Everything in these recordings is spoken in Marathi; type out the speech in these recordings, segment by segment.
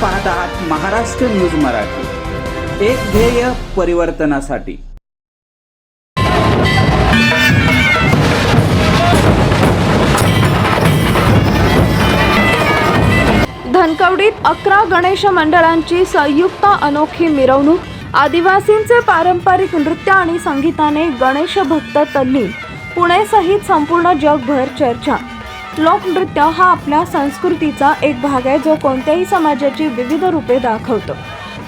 पाहत आहात महाराष्ट्र न्यूज मराठी. एक ध्येय परिवर्तनासाठी. धनकवडीत अकरा गणेश मंडळांची संयुक्त अनोखी मिरवणूक. आदिवासींचे पारंपरिक नृत्य आणि संगीताने गणेश भक्त तल्ली पुणेसहित संपूर्ण जगभर चर्चा. लोकनृत्य हा आपल्या संस्कृतीचा एक भाग आहे जो कोणत्याही समाजाची विविध रूपे दाखवतो.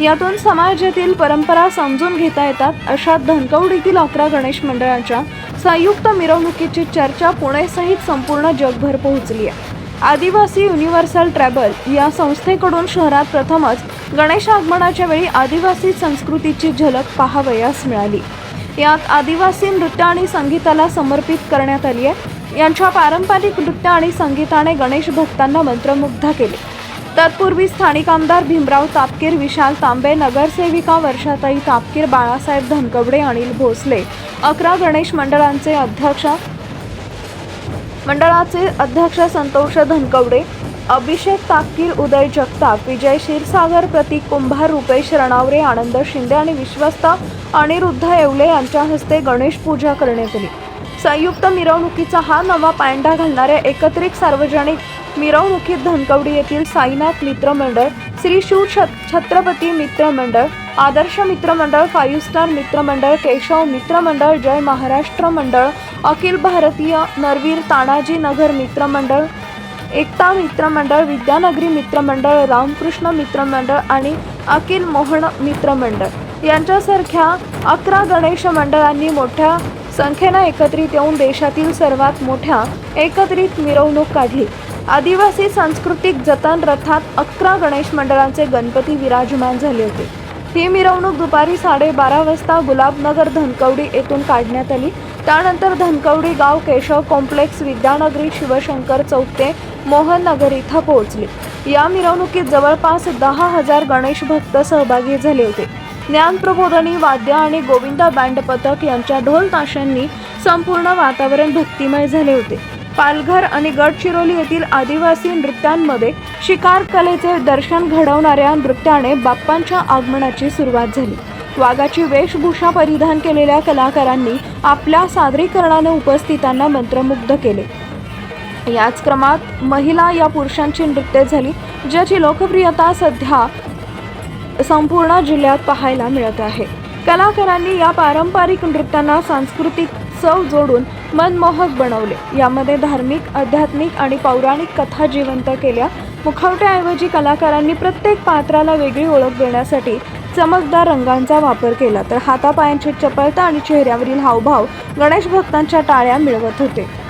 यातून समाजातील परंपरा समजून घेता येतात अशा धनकवडीतील अकरा गणेश मंडळांच्या संयुक्त मिरवणुकीची चर्चा पुणेसहित संपूर्ण जगभर पोहोचली आहे. आदिवासी युनिव्हर्सल ट्रॅबल या संस्थेकडून शहरात प्रथमच गणेश आगमनाच्या वेळी आदिवासी संस्कृतीची झलक पाहावयास मिळाली. यात आदिवासी नृत्य आणि संगीताला समर्पित करण्यात आली आहे. यांच्या पारंपरिक नृत्य आणि संगीताने गणेश भक्तांना मंत्रमुग्ध केले. तत्पूर्वी स्थानिक आमदार भीमराव तापकीर विशाल तांबे नगरसेविका वर्षाताई तापकीर बाळासाहेब धनकवडे अनिल भोसले अकरा गणेश मंडळांचे अध्यक्ष मंडळाचे अध्यक्ष संतोष धनकवडे अभिषेक तापकीर उदय जगताप विजय क्षीरसागर प्रतीक कुंभार रुपेश रणावरे आनंद शिंदे आणि विश्वस्त अनिरुद्ध येवले यांच्या हस्ते गणेश पूजा करण्यात आली. संयुक्त मिरवणुकीचा हा नवा पायंडा घालणाऱ्या एकत्रित सार्वजनिक मिरवणुकीत धनकवडी येथील साईनाथ मित्र मंडळ श्री शिव छत्रपती मित्र मंडळ आदर्श मित्र मंडळ फाईव्ह स्टार मित्र मंडळ केशव मित्र मंडळ जय महाराष्ट्र मंडळ अखिल भारतीय नरवीर तानाजी नगर मित्र मंडळ एकता मित्र मंडळ विद्यानगरी मित्र मंडळ रामकृष्ण मित्र मंडळ आणि अखिल मोहन मित्र मंडळ. यांच्यासारख्या अकरा गणेश मंडळांनी मोठ्या संख्येनं एकत्रित येऊन देशातील सर्वात मोठ्या एकत्रित मिरवणूक काढली. आदिवासी सांस्कृतिक जतन रथात अकरा गणेश मंडळांचे गणपती विराजमान झाले होते. ही मिरवणूक दुपारी साडेबारा वाजता गुलाबनगर धनकवडी येथून काढण्यात आली. त्यानंतर धनकवडी गाव केशव कॉम्प्लेक्स विद्यानगरी शिवशंकर चौक ते मोहन नगर इथं पोहोचली. या मिरवणुकीत जवळपास दहा हजार गणेश भक्त सहभागी झाले होते. ज्ञानप्रबोधनी वाद्य आणि गोविंदा बँड पथक यांच्या ढोल ताशांनी संपूर्ण वातावरण भक्तिमय झाले होते. पालघर आणि गडचिरोली येथील आदिवासी नृत्यांमध्ये शिकार कलेचे दर्शन घडवणाऱ्या नृत्याने बाप्पांच्या आगमनाची सुरुवात झाली. वाघाची वेशभूषा परिधान केलेल्या कलाकारांनी आपल्या सादरीकरणाने उपस्थितांना मंत्रमुग्ध केले. याच क्रमात महिला या पुरुषांची नृत्य झाली ज्याची लोकप्रियता सध्या संपूर्ण जिल्ह्यात पाहायला मिळत आहे. कलाकारांनी या पारंपरिक नृत्यांना सांस्कृतिक चव जोडून मनमोहक बनवले. यामध्ये धार्मिक आध्यात्मिक आणि पौराणिक कथा जिवंत केल्या. मुखवट्याऐवजी कलाकारांनी प्रत्येक पात्राला वेगळी ओळख देण्यासाठी चमकदार रंगांचा वापर केला. तर हातापायांची चपळता आणि चेहऱ्यावरील हावभाव गणेश भक्तांच्या टाळ्या मिळवत होते.